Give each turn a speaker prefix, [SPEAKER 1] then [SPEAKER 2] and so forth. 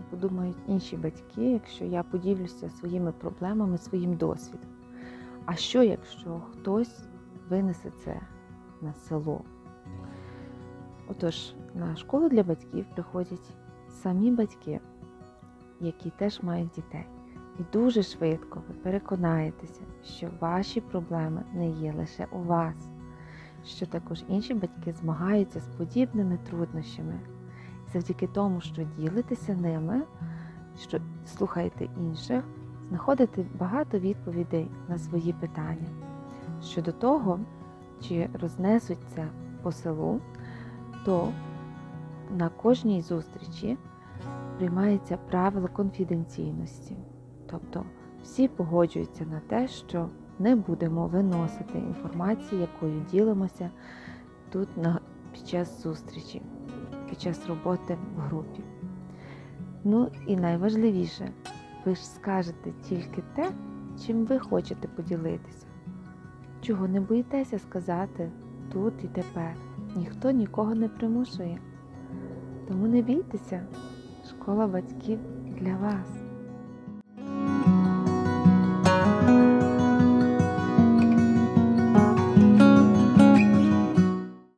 [SPEAKER 1] мене подумають інші батьки, якщо я поділюся своїми проблемами, своїм досвідом? А що, якщо хтось винесе це на село? Отож, на школу для батьків приходять самі батьки, які теж мають дітей. І дуже швидко ви переконаєтеся, що ваші проблеми не є лише у вас, що також інші батьки змагаються з подібними труднощами. Завдяки тому, що ділитеся ними, що слухаєте інших, знаходите багато відповідей на свої питання. Щодо того, чи рознесуть це по селу, то на кожній зустрічі приймається правило конфіденційності. Тобто всі погоджуються на те, що не будемо виносити інформацію, якою ділимося тут на, під час зустрічі, під час роботи в групі. Ну і найважливіше, ви ж скажете тільки те, чим ви хочете поділитися. Чого не боїтеся сказати тут і тепер. Ніхто нікого не примушує. Тому не бійтеся, школа батьків для вас.